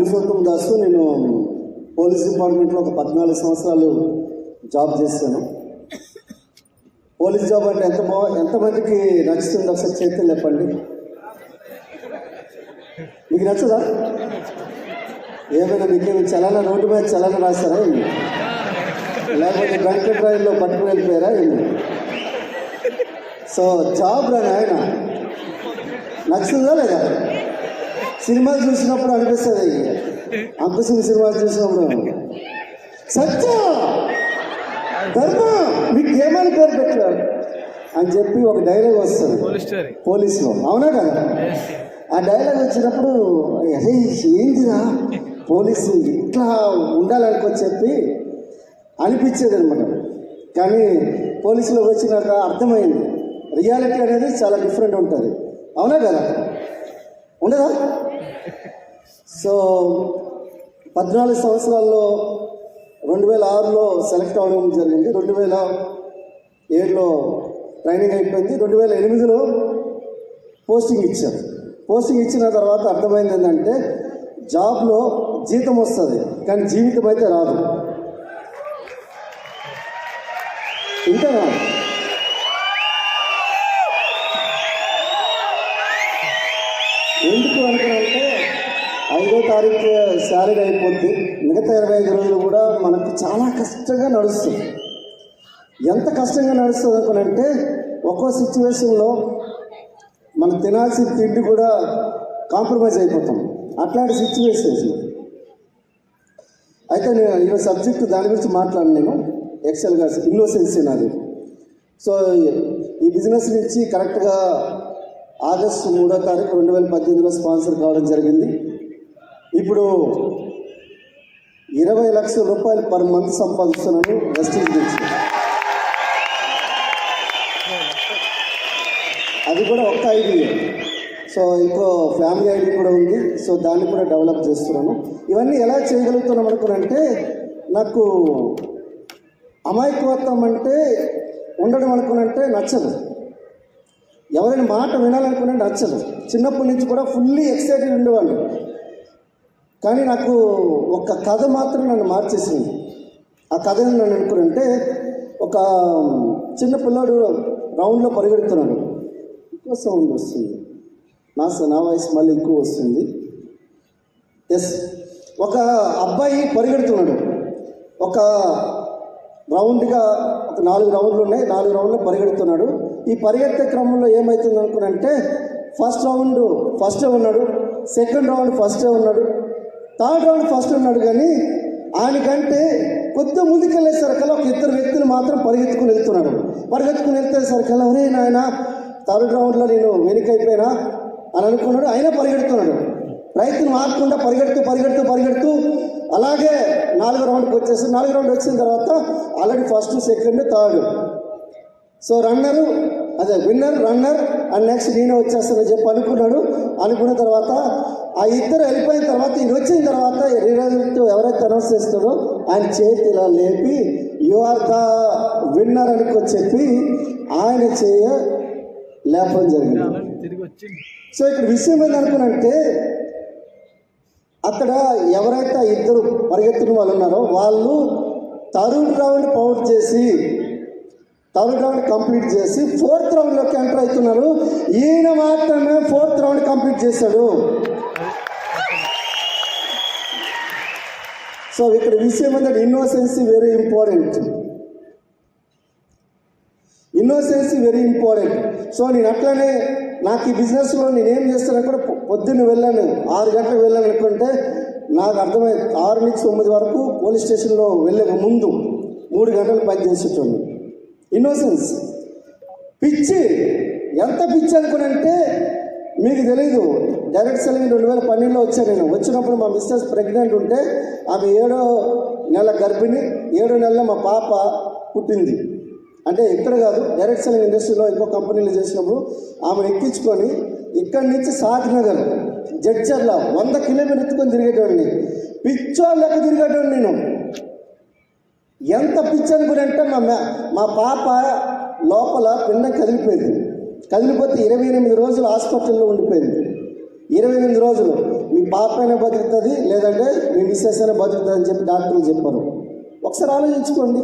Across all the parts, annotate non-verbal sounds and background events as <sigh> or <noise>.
పురుషోత్తమ దాసు నేను పోలీస్ డిపార్ట్మెంట్లో ఒక పద్నాలుగు సంవత్సరాలు జాబ్ చేశాను. పోలీస్ జాబ్ అంటే ఎంత బా ఎంతమందికి నచ్చుతుంది ఒకసారి చేతులు చెప్పండి మీకు నచ్చదా? ఏమైనా మీకు చలానా రోడ్డు మీద చలానా రాస్తారా ఏంటి? లేకపోతే బ్యాంక్ డ్రైవ్లో పట్టుకుని వెళ్ళిపోయారా ఏంటి? సో జాబ్ రా ఆయన. నచ్చుతుందా లేదా? సినిమాలు చూసినప్పుడు అనిపిస్తుంది. అంకుశం సినిమాలు చూసినప్పుడు సత్య! ధర్మ! మీకు ఏమని పేరు పెట్టారు? అని చెప్పి ఒక డైలాగ్ వస్తుంది. పోలీసులో. అవునా కదా? ఆ డైలాగ్ వచ్చినప్పుడు అరే ఏందిరా? పోలీసు ఇట్లా ఉండాలనుకో చెప్పి అనిపించేది అనమాట కానీ పోలీసులోకి వచ్చినాక అర్థమైంది. రియాలిటీ అనేది చాలా డిఫరెంట్ ఉంటుంది. అవునా కదా? ఉండదా? సో పద్నాలుగు సంవత్సరాల్లో రెండు వేల ఆరులో సెలెక్ట్ అవ్వడం జరిగింది. రెండు వేల ఏడులో ట్రైనింగ్ అయిపోయింది. రెండు వేల ఎనిమిదిలో పోస్టింగ్ ఇచ్చారు. పోస్టింగ్ ఇచ్చిన తర్వాత అర్థమైంది ఏంటంటే జాబ్లో జీతం వస్తుంది కానీ జీవితం అయితే రాదు. ఇంతేనా? శాలరీ అయిపోద్ది మిగతా ఇరవై ఐదు రోజులు కూడా మనకు చాలా కష్టంగా నడుస్తుంది. ఎంత కష్టంగా నడుస్తుంది అనుకునంటే ఒక్కో సిచ్యువేషన్లో మనం తినాల్సిన తిండి కూడా కాంప్రమైజ్ అయిపోతాం. అట్లాంటి సిచ్యువేషన్స్ అయితే నేను ఈరోజు సబ్జెక్టు దాని గురించి మాట్లాడను నేను. ఎక్సెల్గా ఇన్నోసెన్సీ నాది. సో ఈ బిజినెస్ నుంచి కరెక్ట్గా ఆగస్టు మూడో తారీఖు రెండు వేల పద్దెనిమిదిలో స్పాన్సర్ కావడం జరిగింది. ఇప్పుడు ఇరవై లక్షల రూపాయలు పర్ మంత్ సంపాదిస్తున్నాను వెస్టింగ్ అది కూడా ఒక్క ఐడి. సో ఇంకో ఫ్యామిలీ ఐడి కూడా ఉంది. సో దాన్ని కూడా డెవలప్ చేస్తున్నాను. ఇవన్నీ ఎలా చేయగలుగుతున్నాం అనుకునంటే నాకు అమాయకత్వం అంటే ఉండడం అనుకునంటే నచ్చదు. ఎవరైనా మాట వినాలనుకునే నచ్చదు. చిన్నప్పటి నుంచి కూడా ఫుల్లీ ఎక్సైటెడ్ ఉండేవాళ్ళు. కానీ నాకు ఒక కథ మాత్రం నన్ను మార్చేసింది. ఆ కథ ఏంటి నన్ను అనుకునంటే ఒక చిన్న పిల్లాడు రౌండ్లో పరిగెడుతున్నాడు. ఎక్కువ సౌండ్ వస్తుంది. నా సార్ నా వాయిస్ మళ్ళీ ఎక్కువ వస్తుంది. ఎస్ ఒక అబ్బాయి పరిగెడుతున్నాడు. ఒక రౌండ్గా ఒక నాలుగు రౌండ్లు ఉన్నాయి. నాలుగు రౌండ్లు పరిగెడుతున్నాడు. ఈ పరిగెత్తే క్రమంలో ఏమవుతుంది అనుకున్నంటే ఫస్ట్ రౌండ్ ఫస్టే ఉన్నాడు. సెకండ్ రౌండ్ ఫస్టే ఉన్నాడు. థర్డ్ రౌండ్ ఫస్ట్ ఉన్నాడు కానీ ఆయనకంటే కొద్దిగా ముందుకెళ్ళేసరికల్లా ఒక ఇద్దరు వ్యక్తులు మాత్రం పరిగెత్తుకుని వెళ్తున్నాడు. పరిగెత్తుకుని వెళ్తేసరికల్లా ఒరే నాయన థర్డ్ రౌండ్లో నేను వెనుకైపోయినా? అని అనుకున్నాడు. అయినా పరిగెడుతున్నాడు. ప్రయత్నం ఆగకుండా పరిగెడుతూ పరిగెడుతూ పరిగెడుతూ అలాగే నాలుగో రౌండ్కి వచ్చేసి నాలుగు రౌండ్ వచ్చిన తర్వాత already first second third. So runner అదే విన్నర్ రన్నర్ అండ్ నెక్స్ట్ నేనే వచ్చేస్తానని చెప్పి అనుకున్నాడు. అనుకున్న తర్వాత ఆ ఇద్దరు వెళ్ళిపోయిన తర్వాత ఈయన వచ్చిన తర్వాత రిజల్ట్ ఎవరైతే అనౌన్స్ చేస్తారో ఆయన చేతి ఇలా లేపి యు ఆర్ ద విన్నర్ అని చెప్పి ఆయన చేయ లేపడం జరిగింది. సో ఇక్కడ విషయం ఏంటనుకునంటే అక్కడ ఎవరైతే ఇద్దరు పరిగెత్తిన వాళ్ళు ఉన్నారో వాళ్ళు తరుణ్ రావుని పౌట్ చేసి థర్డ్ రౌండ్ కంప్లీట్ చేసి ఫోర్త్ రౌండ్లోకి ఎంటర్ అవుతున్నారు. ఈయన మాత్రమే ఫోర్త్ రౌండ్ కంప్లీట్ చేశాడు. సో ఇక్కడ విషయం ఏంటంటే innocency very important. Innocency very important. So నేను అట్లనే నాకు ఈ బిజినెస్లో నేను ఏం చేస్తాను కూడా పొద్దున్న వెళ్ళాను. ఆరు గంటలకు వెళ్ళాను అనుకుంటే నాకు అర్థమైంది ఆరు నుంచి తొమ్మిది వరకు పోలీస్ స్టేషన్లో వెళ్ళక ముందు మూడు గంటలు పనిచేసేటోళ్ళు ఇన్నోసెన్స్ పిచ్చి. ఎంత పిచ్చి అనుకునంటే మీకు తెలీదు. డైరెక్ట్ సెలవింగ్ రెండు వేల పన్నెండులో వచ్చాను నేను. వచ్చినప్పుడు మా మిస్సెస్ ప్రెగ్నెంట్ ఉంటే ఆమె ఏడో నెల గర్భిణి ఏడో నెలలో మా పాప పుట్టింది. అంటే ఇక్కడ కాదు డైరెక్ట్ సెల్లింగ్ ఇండస్ట్రీలో ఇంకో కంపెనీలో చేసినప్పుడు ఆమెను ఎక్కించుకొని ఇక్కడి నుంచి సాగినగర్ జడ్చర్ల వంద కిలోమీటర్ ఎత్తుకొని తిరిగేటోడిని. పిచ్చోళ్ళకు లెక్క తిరిగేటోడిని నేను. ఎంత పిచ్చి అనుకుంటే మా మా పాప లోపల పిండం కదిలిపోయింది. కదిలిపోతే ఇరవై ఎనిమిది రోజులు హాస్పిటల్లో ఉండిపోయింది. ఇరవై ఎనిమిది రోజులు. మీ పాప అయినా బతుకుతుంది లేదంటే మీ మిస్సెస్ అయినా బతుకుతుంది అని చెప్పి డాక్టర్లు చెప్పారు. ఒకసారి ఆలోచించుకోండి.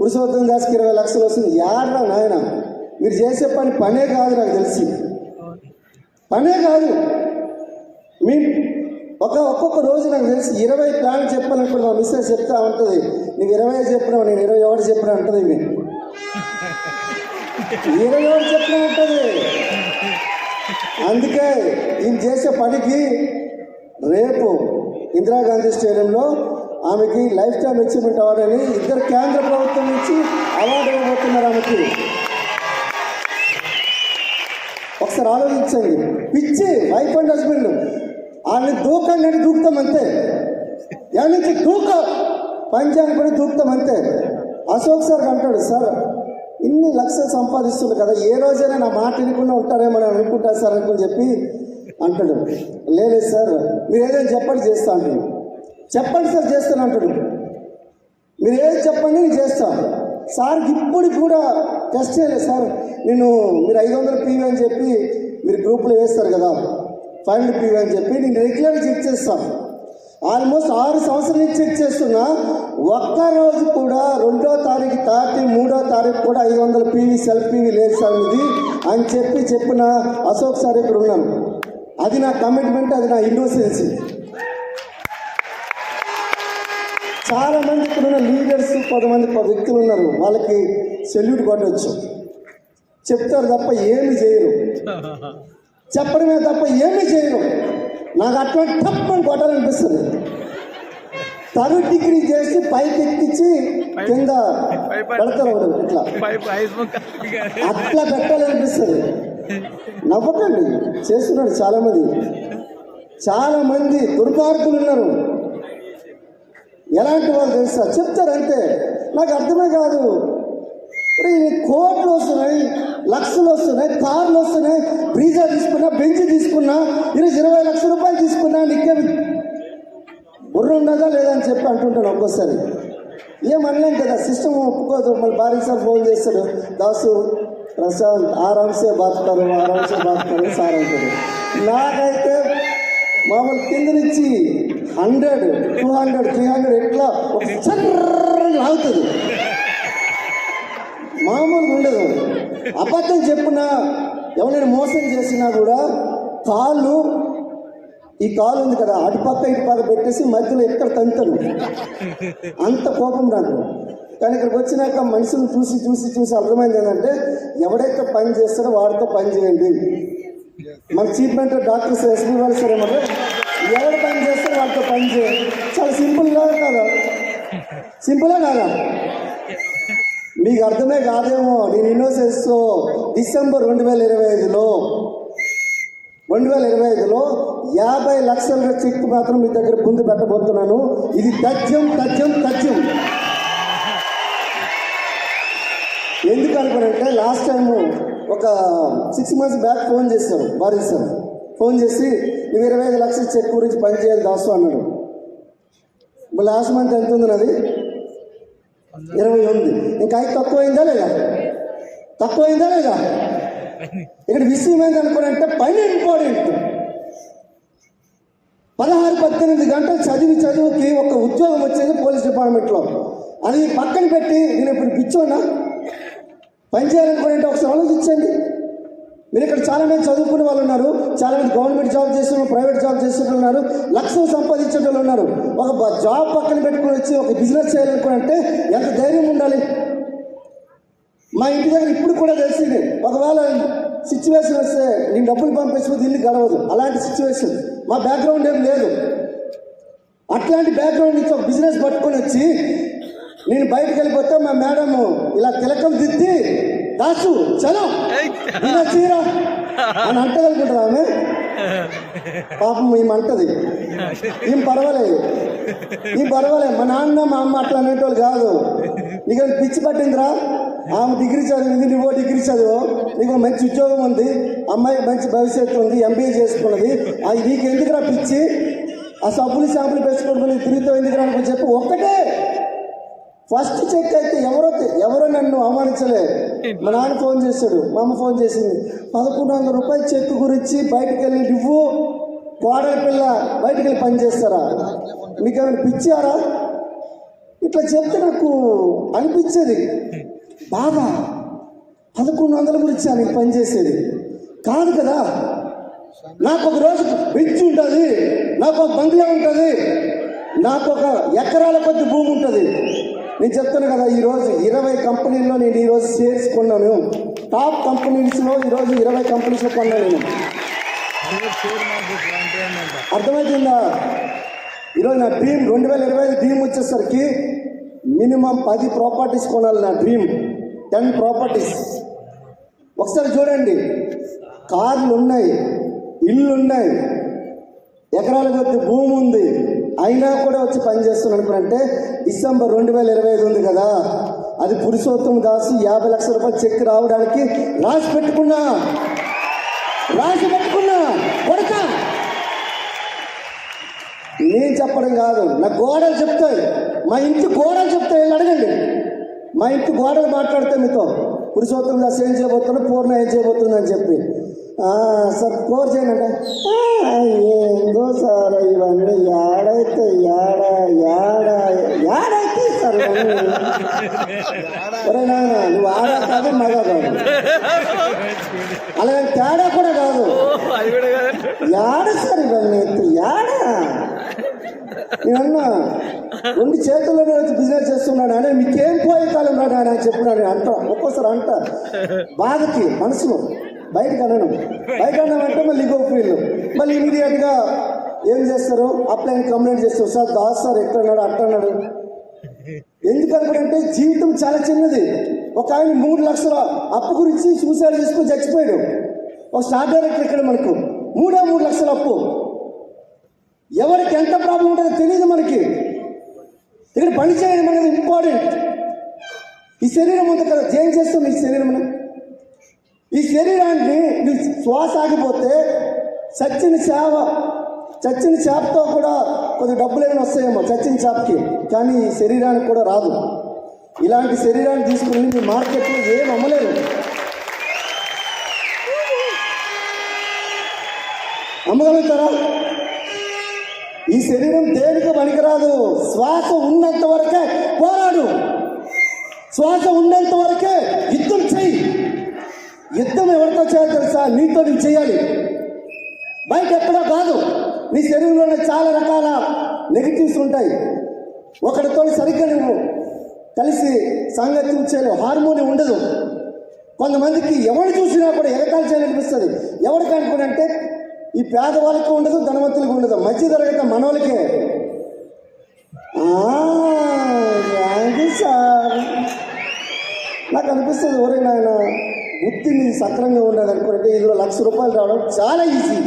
పురుషోత్తం దాస్కి ఇరవై లక్షలు వస్తుంది. యాడ్రా నాయన? మీరు చేసే పని పనే కాదు నాకు తెలిసి. పనే కాదు. మీ ఒక ఒక్కొక్క రోజు నాకు తెలిసి ఇరవై ప్లాన్ చెప్పాలనుకుంటున్నా మిస్సెస్ చెప్తా ఉంటుంది. నీకు ఇరవై చెప్పినావు నేను ఇరవై ఒకటి చెప్పిన అంటది ఇవి. ఇరవై ఒకటి చెప్పిన ఉంటుంది అందుకే ఈయన చేసే పనికి రేపు ఇందిరాగాంధీ స్టేడియంలో ఆమెకి లైఫ్ టైం అచీవ్మెంట్ అవార్డు అని ఇద్దరు కేంద్ర ప్రభుత్వం నుంచి అవార్డు ఇవ్వబోతున్నారు ఆమెకి. ఒకసారి ఆలోచించండి. పిచ్చి వైఫ్ అండ్ హస్బెండ్. వాళ్ళని దూకండి అంటే దూకుతాం అంతే. నుంచి దూక? పంచాన్ని కూడా దూకుతాం అంతే. అశోక్ సార్ అంటాడు సార్ ఇన్ని లక్షలు సంపాదిస్తుంది కదా ఏ రోజైనా నా మాట వినకుండా ఉంటారేమో అని అనుకుంటారు సార్ అనుకుని చెప్పి అంటాడు. లేదు సార్ మీరు ఏదైనా చెప్పండి చేస్తా అంటాడు. చెప్పండి సార్ చేస్తాను అంటాడు. మీరు ఏది చెప్పండి నేను చేస్తాను సార్ ఇప్పుడు కూడా టెస్ట్ చేయలేదు సార్. నేను మీరు ఐదు వందల పీవీ అని చెప్పి మీరు గ్రూప్లో వేస్తారు కదా ఫైవ్ హండ్రెడ్ పీవీ అని చెప్పి నేను రెగ్యులర్గా చెక్ చేస్తాను ఆల్మోస్ట్ ఆరు సంవత్సరాల నుంచి చెక్ చేస్తున్నా. ఒక్క రోజు కూడా రెండో తారీఖు దాటి మూడో తారీఖు కూడా ఐదు వందల పీవీ సెల్ఫ్ పీవీ లేదు సార్ ఇది అని చెప్పి చెప్పిన అశోక్ సార్ ఇక్కడ ఉన్నాను అది నా కమిట్మెంట్ అది నా ఇన్నోసెన్సీ చాలా మంది ఇక్కడ ఉన్న లీడర్స్ కొంతమంది వ్యక్తులు ఉన్నారు. వాళ్ళకి సెల్యూట్ కొట్టవచ్చు చెప్తారు తప్ప ఏమి చేయరు. <laughs> చెప్పడమే తప్ప ఏమీ చేయరు. నాకు అట్లా తప్పని కొట్టాలనిపిస్తుంది. థర్డ్ డిగ్రీ చేసి పైకి ఎక్కించి కింద పెడతారు ఇట్లా. అట్లా పెట్టాలనిపిస్తుంది. నవ్వకండి. చేస్తున్నాడు చాలా మంది చాలా మంది దుర్మార్గులు ఉన్నారు. ఎలాంటి వాళ్ళు తెలుసా? చెప్తారు అంతే నాకు అర్థమే కాదు. ఒరేయ్, కోట్లు వస్తున్నాయి లక్షలు వస్తున్నాయి కార్లు వస్తున్నాయి బ్రీజా తీసుకున్నా బెంచ్ తీసుకున్నా ఈరోజు ఇరవై లక్షల రూపాయలు తీసుకున్నా నీకేమి? బుర్ర ఉన్నదా లేదా అని చెప్పి అంటుంటాను ఒక్కోసారి. ఏమనలేం కదా సిస్టమ్ ఒప్పుకోదు మళ్ళీ భారీ సార్ ఫోన్ చేస్తాడు దాసు ప్రశాంత్ ఆరామ్సే బాతుతారు ఆరాంసే బాతుతారు సార్ అంటాడు నాకైతే మామూలు కింద నుంచి hundred two hundred three hundred ఎట్లా ఒక చర్రని లాగుతుంది. మామూలుగా ఉండదు. అబద్ధం చెప్పినా ఎవరైనా మోసం చేసినా కూడా కాళ్ళు ఈ కాలు ఉంది కదా అటుపక్క ఇటుపక్క పెట్టేసి మధ్యలో ఎక్కడ తంతను అంత కోపం నాకు. కానీ ఇక్కడికి వచ్చినాక మనుషులను చూసి చూసి చూసి అర్థమైంది ఏంటంటే ఎవడైతే పని చేస్తాడో వాడితో పని చేయండి. మన చీఫ్ మినిస్టర్ డాక్టర్ ఎస్పీ వాళ్ళు సరే ఏమంటే ఎవరు పని చేస్తారో వాడితో పని చేయండి. చాలా సింపుల్గా కాదు. సింపుల్గా సింపులే కాదా? మీకు అర్థమే కాదేమో నేను ఇన్నోసెన్స్తో డిసెంబర్ రెండు వేల ఇరవై ఐదులో రెండు వేల ఇరవై ఐదులో యాభై లక్షల చెక్ మాత్రం మీ దగ్గర ముందు పెట్టబోతున్నాను. ఇది తథ్యం తథ్యం తథ్యం. ఎందుకు అనుకున్నారంటే లాస్ట్ టైము ఒక సిక్స్ మంత్స్ బ్యాక్ ఫోన్ చేశారు భార్య సార్. ఫోన్ చేసి నువ్వు ఇరవై ఐదు లక్షల చెక్ గురించి పనిచేయాలి దాసు అన్నాడు. లాస్ట్ మంత్ ఎంత ఉంది నాది ఇరవై ఉంది ఇంకా ఐదు తక్కువైందా లేదా? తక్కువైందా లేదా? ఇక్కడ విషయం ఏంటనుకోనంటే పని ఇంపార్టెంట్. పదహారు పద్దెనిమిది గంటలు చదివి చదువుకి ఒక ఉద్యోగం వచ్చేది పోలీస్ డిపార్ట్మెంట్లో. అది పక్కన పెట్టి నేను ఇప్పుడు పిచ్చోనా? పని చేయాలనుకుంటే ఒకసారి ఆలోచించండి. మీరు ఇక్కడ చాలా మంది చదువుకునే వాళ్ళు ఉన్నారు చాలా మంది గవర్నమెంట్ జాబ్ చేస్తున్న ప్రైవేట్ జాబ్ చేస్తున్న ఉన్నారు లక్షలు సంపాదించే వాళ్ళు ఉన్నారు. ఒక జాబ్ పక్కన పెట్టుకుని వచ్చి ఒక బిజినెస్ చేయాలనుకుంటే ఎంత ధైర్యం ఉండాలి? మా ఇంటి దగ్గర ఇప్పుడు కూడా తెలిసింది ఒకవేళ సిచ్యువేషన్ వస్తే నేను డబ్బులు పంపించకపోతే ఇల్లు గడవదు. అలాంటి సిచ్యువేషన్ మా బ్యాక్గ్రౌండ్ ఏం లేదు. అట్లాంటి బ్యాక్గ్రౌండ్ నుంచి ఒక బిజినెస్ పట్టుకొని వచ్చి నేను బయటకు వెళ్ళిపోతే మా మేడం ఇలా తిలకం దిద్ది దాసు చలో. చీరా. అని అంటగలుగుంటుంది ఆమె? పాపం ఈమె అంటది. ఏం పర్వాలేదు. ఏం పర్వాలేదు. మా నాన్న మా అమ్మ అట్లా అనేటోళ్ళు కాదు. నీకు పిచ్చి పట్టిందిరా? ఆమె డిగ్రీ చదివింది నువ్వు డిగ్రీ చదువు? నీకు మంచి ఉద్యోగం ఉంది అమ్మాయికి మంచి భవిష్యత్తు ఉంది ఎంబీఏ చేసుకున్నది. అది నీకు ఎందుకురా పిచ్చి? ఆ సబ్బులు షాంపులు పెంచుకుంటుని తిరుగుతూ ఎందుకురా అనుకుని చెప్పి ఒక్కటే. ఫస్ట్ చెక్ అయితే ఎవరో ఎవరో నన్ను అవమానించలే. మా నాన్న ఫోన్ చేశాడు. మా అమ్మ ఫోన్ చేసింది. పదకొండు వందల రూపాయల చెక్ గురించి బయటకు వెళ్ళి నువ్వు కోడల పిల్ల బయటకు వెళ్ళి పని చేస్తారా? మీకు ఏమైనా పిచ్చారా? ఇట్లా చెప్తే నాకు అనిపించేది. బాధ పదకొండు వందల గురించి నేను పనిచేసేది కాదు కదా. నాకు ఒక రోజు బెంచ్ ఉంటుంది. నాకు ఒక బంగ్లా ఉంటుంది. నాకు ఒక ఎకరాల కొద్ది భూమి ఉంటుంది. నేను చెప్తాను కదా ఈరోజు ఇరవై కంపెనీల్లో నేను ఈరోజు షేర్స్ కొన్నాను టాప్ కంపెనీస్లో ఈరోజు ఇరవై కంపెనీస్లో కొన్నాను నేను. అర్థమవుతుందా ఈరోజు నా డ్రీమ్ రెండు వేల ఇరవై ఐదు డ్రీమ్ వచ్చేసరికి మినిమం పది ప్రాపర్టీస్ కొనాలి నా డ్రీమ్ టెన్ ప్రాపర్టీస్ ఒకసారి చూడండి. కార్లు ఉన్నాయి ఇల్లు ఉన్నాయి ఎకరాల కొద్ది భూమి అయినా కూడా వచ్చి పని చేస్తున్నాను అంటే డిసెంబర్ రెండు వేల ఇరవై ఐదు ఉంది కదా అది పురుషోత్తం దాసు యాభై లక్షల రూపాయలు చెక్ రావడానికి రాసి పెట్టుకున్నా. రాసి పెట్టుకున్నా. కొడక. నేను చెప్పడం కాదు నా గోడలు చెప్తాయి. మా ఇంటి గోడలు చెప్తాయి వెళ్ళి అడగండి. మా ఇంటి గోడలు మాట్లాడితే మీతో పురుషోత్తం దాస్ ఏం చేయబోతున్నాడు పూర్ణ ఏం చేయబోతుందని చెప్పి. సార్ కోర్ చేయనంట ఏందో సార్ ఇవన్నీ ఏడైతే ఏడ ఏడ ఏడైతే సార్ ఒరే నువ్వు ఆడ కాదు మగ కాదు. అలాగే తేడా కూడా కాదు. ఏడ సార్ ఇవన్నీ? అయితే యాడ? నేనన్నా రెండు చేతుల్లోనే వచ్చి బిజినెస్ చేస్తున్నాడు? అని మీకేం పోయే కాలం రాడు అని చెప్పినాడు అంట ఒక్కోసారి అంట. బాధకి మనసులో. బయటకు అనను బయట అంటే మళ్ళీ ఇంకో ఫీల్డ్ మళ్ళీ ఇమీడియట్గా ఏం చేస్తారు? అప్లైన్ కంప్లైంట్ చేస్తారు. సార్ దాస్ సార్ ఎక్కడన్నాడు? అట్టన్నాడు ఎందుకంటే జీవితం చాలా చిన్నది. ఒక ఆయన మూడు లక్షల అప్పు గురించి సూసైడ్ చేసుకుని చచ్చిపోయాడు. ఒక స్టార్ డైరెక్టర్ ఇక్కడ మనకు. మూడే మూడు లక్షల అప్పు. ఎవరికి ఎంత ప్రాబ్లం ఉంటుందో తెలియదు మనకి. ఇక్కడ పని చేయడం అనేది ఇంపార్టెంట్ ఈ శరీరం ఉంది కదా. ఏం చేస్తాం ఈ శరీరం ఈ శరీరాన్ని నీ శ్వాస ఆగిపోతే చచ్చిన చేవ చచ్చిన చేపతో కూడా కొద్ది డబ్బులు ఏమైనా వస్తాయేమో చచ్చిన చేపకి. కానీ ఈ శరీరానికి కూడా రాదు. ఇలాంటి శరీరాన్ని తీసుకుని మీ మార్కెట్లో ఏం అమ్మలేరు. అమ్మగలుగుతారా? ఈ శరీరం దేనికి పనికిరాదు? శ్వాస ఉన్నంత వరకే పోరాడు. శ్వాస ఉన్నంత వరకే యుద్ధం చెయ్యి. యుద్ధం ఎవరితో చేయాలి తెలుసా? నీతో నీకు చేయాలి. బయట ఎక్కడో కాదు. నీ శరీరంలోనే చాలా రకాల నెగిటివ్స్ ఉంటాయి. ఒకటితో సరిగ్గా నువ్వు కలిసి సాంగత్యం చేయలేవు. హార్మోని ఉండదు. కొంతమందికి ఎవరు చూసినా కూడా ఎగతాలు చేయాలనిపిస్తుంది. ఎవరికి అనుకునంటే ఈ పేదవాళ్ళకి ఉండదు ధనవంతులకు ఉండదు. మధ్య తరగతి మనోళ్ళకే. ఆ, యూ సార్. నాకు అనిపిస్తుంది ఎవరే నాయన నీ సక్రంగా ఉండదు అనుకుంటే ఇందులో లక్ష రూపాయలు రావడం చాలా ఈజీ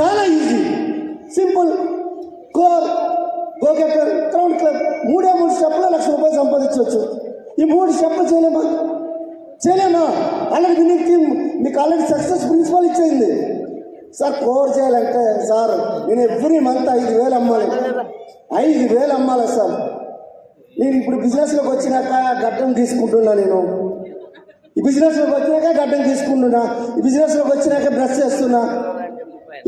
చాలా easy simple core go getter crown club మూడే మూడు స్టెప్లో లక్ష రూపాయలు సంపాదించవచ్చు. ఈ మూడు స్టెప్లు చేయలేమా? చేయలేమా? ఆల్రెడీ దీనికి మీకు ఆల్రెడీ సక్సెస్ ప్రిన్సిపల్ ఇచ్చేయింది సార్ కోర్ చేయాలంటే సార్ నేను ఎవ్రీ మంత్ ఐదు వేలు అమ్మాలి. ఐదు వేలు అమ్మాలి సార్ నేను ఇప్పుడు బిజినెస్లోకి వచ్చినాక గడ్డం తీసుకుంటున్నా నేను. ఈ బిజినెస్లోకి వచ్చినాక గడ్డం తీసుకుంటున్నా. ఈ బిజినెస్లోకి వచ్చినాక బ్రష్ చేస్తున్నా.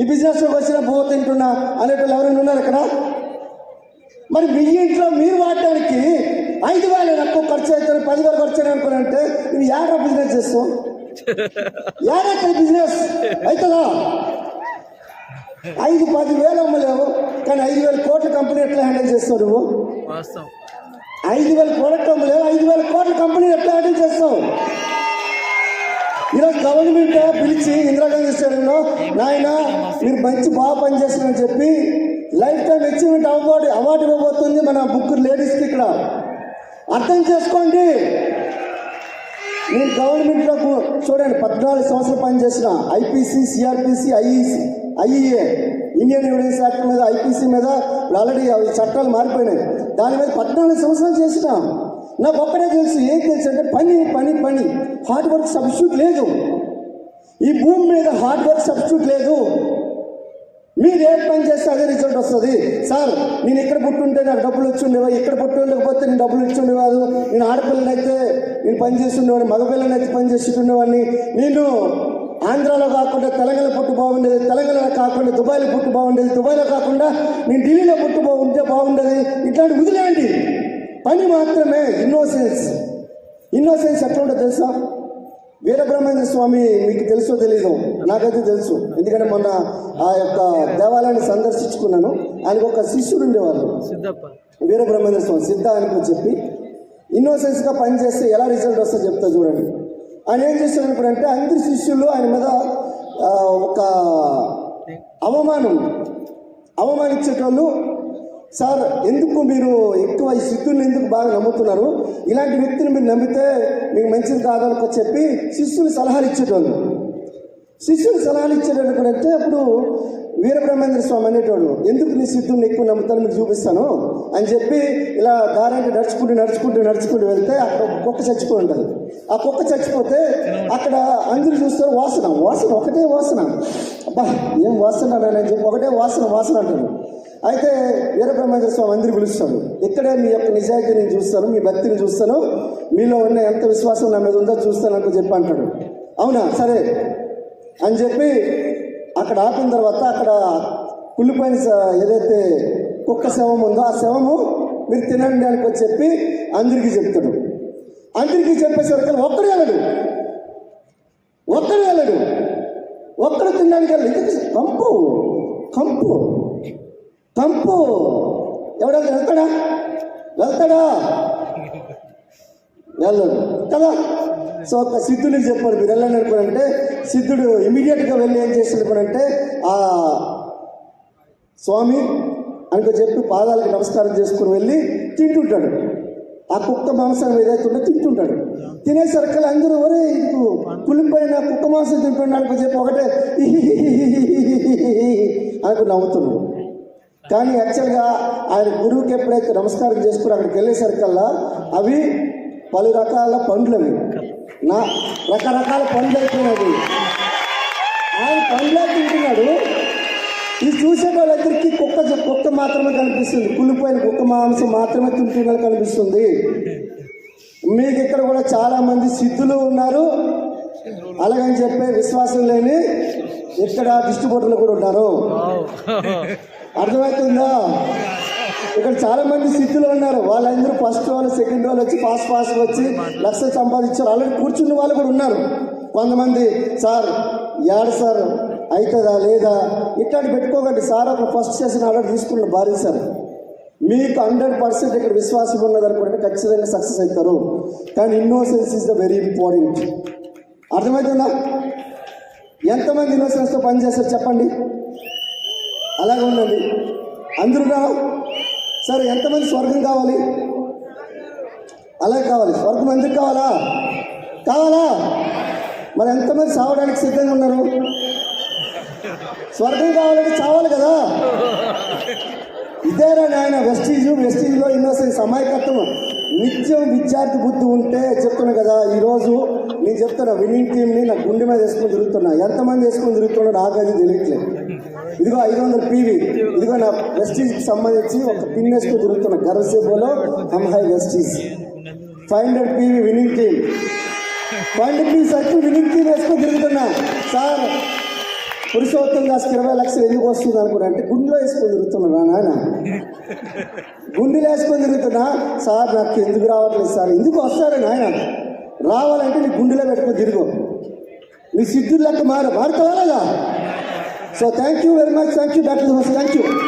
ఈ బిజినెస్లోకి వచ్చిన బో తింటున్నా అనేటోళ్ళు ఎవరైనా ఉన్నారు ఇక్కడ? మరి మీ ఇంట్లో మీరు వాడటానికి ఐదు వేలు ఎక్కువ ఖర్చు అవుతుంది పదివేలు ఖర్చు అనుకున్నారంటే ఇది ఏడా బిజినెస్ చేస్తాం? ఏడా బిజినెస్ అవుతుందా ఐదు పది వేలు అమ్మలేవు కానీ ఐదు వేల కోట్ల కంపెనీ ఎట్లా హ్యాండిల్ చేస్తావు నువ్వు? వాస్తవం. ఐదు వేల ప్రోడక్ట్ అమ్మలేవు ఐదు వేల కోట్ల కంపెనీ ఎట్లా హ్యాండిల్ చేస్తావు? ఈరోజు గవర్నమెంట్ పిలిచి ఇందిరాగాంధీ స్టేడియంలో నాయన మీరు మంచి బాగా పనిచేస్తున్నారని చెప్పి lifetime achievement award award ఇవ్వబోతుంది మన బుక్ లేడీస్కి ఇక్కడ. అర్థం చేసుకోండి. నేను గవర్నమెంట్లో చూడండి పద్నాలుగు సంవత్సరాలు పనిచేసిన IPC CrPC IEC IEA Indian evidence act మీద ఐపీసీ మీద ఆల్రెడీ అవి చట్టాలు మారిపోయినాయి. దాని మీద పద్నాలుగు సంవత్సరాలు చేసినాం నాకు ఒక్కడే తెలుసు ఏం తెలుసు అంటే పని పని పని. హార్డ్ వర్క్ సబ్స్టిట్యూట్ లేదు. ఈ భూమి మీద హార్డ్ వర్క్ సబ్స్టిట్యూట్ లేదు. మీరు ఏ పని చేస్తే అదే రిజల్ట్ వస్తుంది. సార్ నేను ఇక్కడ పుట్టుంటే నాకు డబ్బులు వచ్చి ఉండేవా? ఇక్కడ పుట్టి ఉండకపోతే నేను డబ్బులు ఇచ్చి నేను ఆడపిల్లనైతే నేను పని చేస్తుండేవాడిని మగపిల్లనైతే పని చేస్తుండేవాడిని నేను ఆంధ్రాలో కాకుండా తెలంగాణ పుట్టు బాగుండేది తెలంగాణలో కాకుండా దుబాయ్లో పుట్టు బాగుండేది దుబాయ్లో కాకుండా నేను ఢిల్లీలో పుట్టు బాగుంటే బాగుండేది. ఇట్లాంటి వదిలేయండి. పని మాత్రమే ఇన్నోసెన్స్ ఇన్నోసెన్స్ ఎట్లా ఉంటుందో తెలుసా? వీరబ్రహ్మణ్య స్వామి మీకు తెలుసో తెలీదు? నాకైతే తెలుసు. ఎందుకంటే మొన్న ఆ యొక్క దేవాలయాన్ని సందర్శించుకున్నాను. ఆయనకు ఒక శిష్యుడు ఉండేవాళ్ళు. వీరబ్రహ్మణ్య స్వామి సిద్ధ అనుకో చెప్పి. ఇన్నోసెన్స్గా పనిచేస్తే ఎలా రిజల్ట్ వస్తుందో చెప్తా చూడండి. ఆయన ఏం చేశాడు ఇప్పుడు అంటే అందరి శిష్యులు ఆయన మీద ఒక అవమానం. అవమానించేటోళ్ళు సార్ ఎందుకు మీరు ఎక్కువ ఈ సిద్ధుల్ని ఎందుకు బాగా నమ్ముతున్నారు? ఇలాంటి వ్యక్తిని మీరు నమ్మితే మీకు మంచిది కాదనుకో చెప్పి శిష్యుని సలహాలు ఇచ్చేటోళ్ళు. శిష్యుని సలహాలు ఇచ్చేటప్పుడు అంటే అప్పుడు వీరబ్రహ్మేంద్ర స్వామి అనేటోళ్ళు ఎందుకు నీ సిద్ధుని ఎక్కువ నమ్ముతాను మీకు చూపిస్తాను అని చెప్పి ఇలా దారానికి నడుచుకుంటూ నడుచుకుంటూ నడుచుకుంటూ వెళ్తే అక్కడ కుక్క చచ్చిపోయి ఉంటుంది. ఆ కుక్క చచ్చిపోతే అక్కడ అందరూ చూస్తారు వాసన వాసన ఒకటే వాసన. అబ్బా ఏం వాసన అని చెప్పి ఒకటే వాసన వాసన అంటారు. అయితే వీరబ్రహ్మేంద్ర స్వామి అందరిని పిలుస్తాడు. ఇక్కడే మీ యొక్క నిజాయితీ నేను చూస్తాను మీ భక్తిని చూస్తాను. మీలో ఉన్న ఎంత విశ్వాసం నా మీద ఉందో చూస్తాను అంటూ చెప్పి అంటాడు. అవునా? సరే. అని చెప్పి అక్కడ ఆపిన తర్వాత అక్కడ కుళ్ళిపోయిన ఏదైతే కుక్క శవం ఉందో ఆ శవము మీరు తినండి అని చెప్పి అందరికీ చెప్తాడు. అందరికీ చెప్పేసరికి ఒక్కడే వెళ్ళడు ఒక్కడే వెళ్ళడు ఒక్కడు తినడానికి వెళ్ళదు కంపు. కంపు. పంపు ఎవడ వెళ్తాడా? వెళ్తాడా? వెళ్ళడు. కదా? సో ఒక సిద్ధునికి చెప్పాడు మీరు వెళ్ళండి అనుకోనంటే సిద్ధుడు ఇమీడియట్గా వెళ్ళి ఏం చేస్తాడు అంటే ఆ స్వామి అనుకో చెప్పి పాదాలకు నమస్కారం చేసుకుని వెళ్ళి తింటుంటాడు. ఆ కుక్క మాంసం ఏదైతే ఉందో తింటుంటాడు. తినేసరికి అందరూ ఒరే ఇప్పుడు కులిపోయిన కుక్క మాంసం తింటున్నాడు అనుకో చెప్పి ఒకటే అనుకు నవ్వుతున్నాడు కానీ యాక్చువల్గా ఆయన గురువుకి ఎప్పుడైతే నమస్కారం చేసుకుని అక్కడికి వెళ్ళేసరికల్లా అవి పలు రకాల పండ్లు అవి నా రకరకాల పండ్లు అయిపోయినవి ఆయన పండ్లే తింటున్నాడు. ఇది చూసే వాళ్ళందరికీ కుక్క కుక్క మాత్రమే కనిపిస్తుంది. కుళ్ళిపోయిన కుక్క మాంసం మాత్రమే తింటున్నది కనిపిస్తుంది. మీకు ఇక్కడ కూడా చాలామంది సిద్ధులు ఉన్నారు. అలాగని చెప్పే విశ్వాసం లేని ఇక్కడ డిస్ట్రిబ్యూటర్లు కూడా ఉన్నారు. అర్థమవుతుందా? ఇక్కడ చాలా మంది సిద్ధులు ఉన్నారు. వాళ్ళందరూ ఫస్ట్ వాళ్ళు సెకండ్ వాళ్ళు వచ్చి ఫాస్ట్ ఫాస్ట్ వచ్చి లక్షలు సంపాదించారు. ఆల్రెడీ కూర్చున్న వాళ్ళు కూడా ఉన్నారు. కొంతమంది సార్ ఏడు సార్ అవుతుందా లేదా? ఇట్లాంటి పెట్టుకోకండి. సార్ ఒక ఫస్ట్ చేసిన ఆర్డర్ తీసుకున్న భారీ సార్. మీకు హండ్రెడ్ పర్సెంట్ ఇక్కడ విశ్వాసం ఉన్నదనుకుంటే ఖచ్చితంగా సక్సెస్ అవుతారు. కానీ innocence is the very important అర్థమవుతుందా? ఎంతమంది ఇన్నోసెన్స్తో పనిచేస్తారు చెప్పండి. అలాగే ఉండండి. అందరూ సరే ఎంతమంది స్వర్గం కావాలి? అలాగే కావాలి. స్వర్గం ఎందుకు కావాలా? కావాలా? మరి ఎంతమంది చావడానికి సిద్ధంగా ఉన్నారు? స్వర్గం కావాలంటే చావాలి కదా? ఇదేరా నాయన వెస్టీజు వెస్టీజ్లో ఇన్నోసెన్స్ అమాయకత్వం. నిత్యం విద్యార్థి బుద్ధి ఉంటే చెప్తున్నా కదా ఈరోజు నేను చెప్తున్నా విన్నింగ్ టీంని నా గుండె మీద వేసుకొని తిరుగుతున్నా. ఎంతమంది వేసుకొని తిరుగుతున్నాడు నాకు అది తెలియట్లేదు. ఇదిగో ఐదు వందల పీవీ. ఇదిగో నా వెస్టీజ్కి సంబంధించి ఒక పిన్ వేసుకొని జరుగుతున్న గర్వసేపోలో hi Vestige. Five hundred PV winning team. Five hundred PV circle winning team వేసుకొని తిరుగుతున్నా. సార్ పురుషోత్తం దాస్కి ఇరవై లక్షలు ఎందుకు వస్తుంది అనుకున్నా అంటే గుండెలో వేసుకొని తిరుగుతున్నా నాన్న గుండెలు వేసుకొని తిరుగుతున్నా. సార్ నాకు ఎందుకు రావట్లేదు సార్? ఎందుకు వస్తారు నాయన? రావాలంటే నీ గుండెలో పెట్టుకొని తిరుగు. నీ సిద్ధులు లెక్క మారు. మారుతావా లేదా? So thank you very much. Thank you, Dr. Thank you.